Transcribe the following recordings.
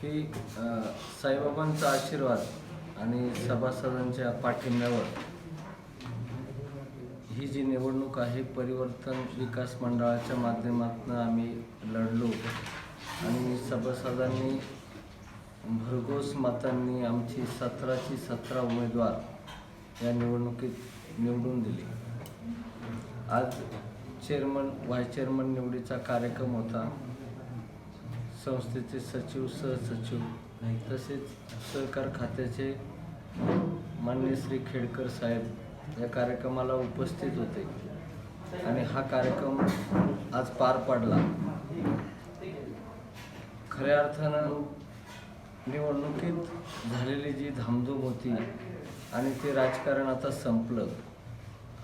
की साईबाबांचा आशीर्वाद आणि सभासदांच्या पाठिंब्यावर ही जी निवडणूक आहे परिवर्तन विकास मंडळाच्या माध्यमातून आम्ही लढलो. आणि सभासदांनी भरघोस मतांनी आमची सतराची सतरा उमेदवार या निवडणुकीत निवडून दिली. आज चेअरमन व्हाईस चेअरमन निवडीचा कार्यक्रम होता. संस्थेचे सचिव सहसचिव तसेच सहकार खात्याचे मान्य श्री खेडकर साहेब या कार्यक्रमाला उपस्थित होते. आणि हा कार्यक्रम आज पार पडला. खऱ्या अर्थानं निवडणुकीत झालेली जी धामधूम होती आणि ते राजकारण आता संपलं.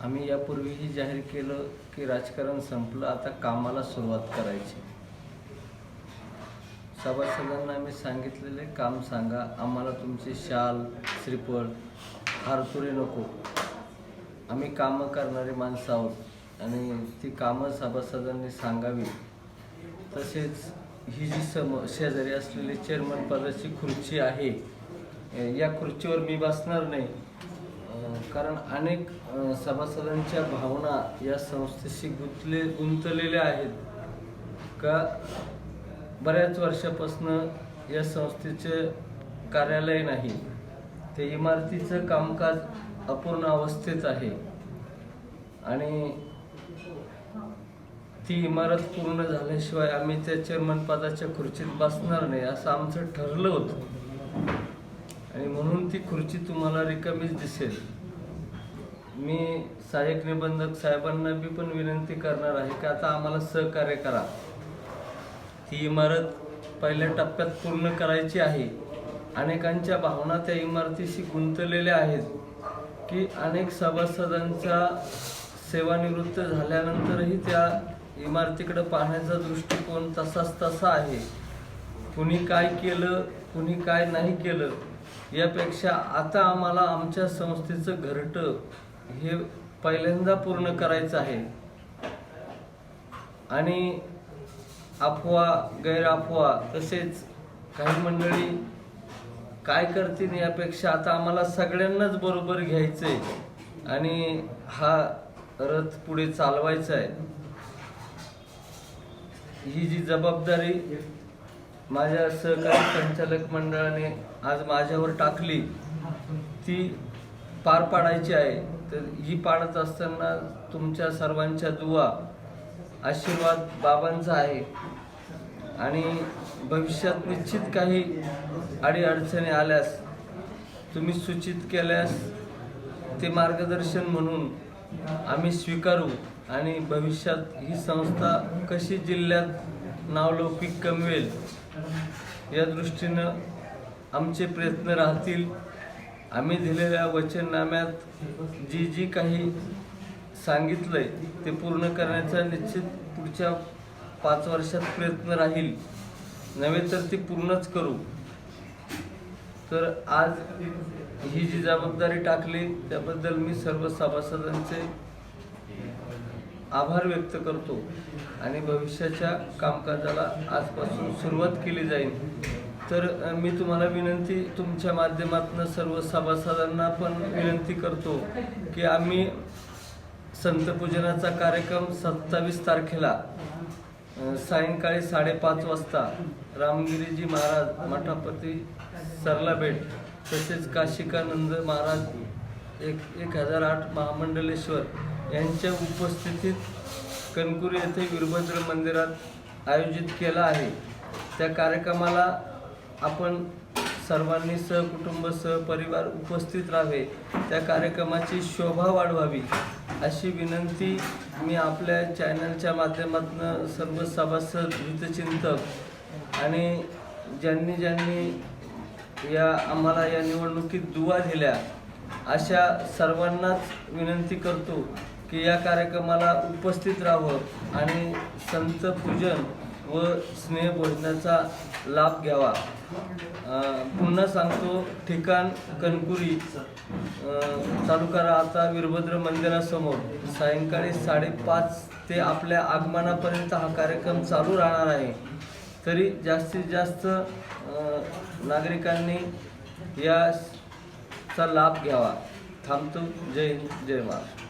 आम्ही यापूर्वीही जाहीर केलं की राजकारण संपलं आता कामाला सुरुवात करायची. सभासदांना आम्ही सांगितलेले काम सांगा. आम्हाला तुमचे शाल श्रीफळ हारतुरे नको. आम्ही कामं करणारी माणसं आहोत आणि ती कामं सभासदांनी सांगावी. तसेच ही जी सम शेजारी असलेली चेअरमन पदाची खुर्ची आहे या खुर्चीवर मी बसणार नाही. कारण अनेक सभासदांच्या भावना या संस्थेशी गुंतले गुंतलेल्या आहेत. का बऱ्याच वर्षापासनं या संस्थेचं कार्यालय नाही ते इमारतीचं कामकाज अपूर्ण अवस्थेत आहे. आणि ती इमारत पूर्ण झाल्याशिवाय आम्ही त्या चेअरमन पदाच्या खुर्चीत बसणार नाही असं आमचं ठरलं होतं. आणि म्हणून ती खुर्ची तुम्हाला रिकामीच दिसेल. मी सहाय्यक निबंधक साहेबांना बी पण विनंती करणार आहे की आता आम्हाला सहकार्य करा. ती इमारत पहिल्या टप्प्यात पूर्ण करायची आहे. अनेकांच्या भावना त्या इमारतीशी गुंतलेल्या आहेत की अनेक सभासदांचा सेवानिवृत्त झाल्यानंतरही त्या इमारतीकडे पाहण्याचा दृष्टिकोन तसाच तसा आहे. कुणी काय केलं कुणी काय नाही केलं यापेक्षा आता आम्हाला आमच्या संस्थेचं घरटं हे पहिल्यांदा पूर्ण करायचं आहे. आणि अफवा गैरअफवा तसेच काही मंडळी काय करतील यापेक्षा आता आम्हाला सगळ्यांनाच बरोबर घ्यायचंय. आणि हा रथ पुढे चालवायचा आहे. ही जी जबाबदारी माझ्या सहकारी संचालक मंडळाने आज माझ्यावर टाकली ती पार पाडायची आहे. तर ही पाडत असताना तुमच्या सर्वांच्या दुवा आशीर्वाद बाबांचा आहे. आणि भविष्यात निश्चित काही अडीअडचणी आल्यास तुम्ही सूचित केल्यास ते मार्गदर्शन म्हणून आम्ही स्वीकारू आणि भविष्यात ही संस्था कशी जिल्ह्यात नावलौकिक कमवेल या दृष्टीनं आमचे प्रयत्न राहतील. आम्ही दिलेल्या वचननाम्यात जी जी काही सांगितलंय ते पूर्ण करण्याचा निश्चित पुढच्या पाच वर्षात प्रयत्न राहील. नव्हे तर ती पूर्णच करू. तर आज ही जी जबाबदारी टाकली त्याबद्दल मी सर्व सभासदांचे आभार व्यक्त करतो आणि भविष्याच्या कामकाजाला आजपासून सुरुवात केली जाईल. तर मी तुम्हाला विनंती तुमच्या माध्यमातून सर्व सभासदांना पण विनंती करतो की आम्ही संतपूजनाचा कार्यक्रम सत्तावीस तारखेला सायंकाळी साडेपाच वाजता. रामगिरीजी महाराज मठापती सरलाबेट तसेच काशिकानंद महाराज एक एक हजार आठ महामंडलेश्वर यांच्या उपस्थितीत कणकुरी येथे वीरभद्र मंदिरात आयोजित केला आहे. त्या कार्यक्रमाला आपण सर्वांनी सहकुटुंब सहपरिवार उपस्थित राहावे. त्या कार्यक्रमाची शोभा वाढवावी. अशी विनंती मी आपल्या चॅनलच्या माध्यमातून सर्व सभासद हितचिंतक आणि ज्यांनी ज्यांनी या आम्हाला या निवडणुकीत दुवा दिल्या अशा सर्वांनाच विनंती करतो की या कार्यक्रमाला उपस्थित राहावं आणि संत पूजन व स्नेह भोजनाचा लाभ घ्यावा. पुन्हा सांगतो ठिकाण कणकुरी तालुका आता वीरभद्र मंदिरासमोर सायंकाळी साडेपाच ते आपल्या आगमनापर्यंत हा कार्यक्रम चालू राहणार आहे. तरी जास्तीत जास्त नागरिकांनी याचा लाभ घ्यावा. थांबतो. जय हिंद जय महाराष्ट्र.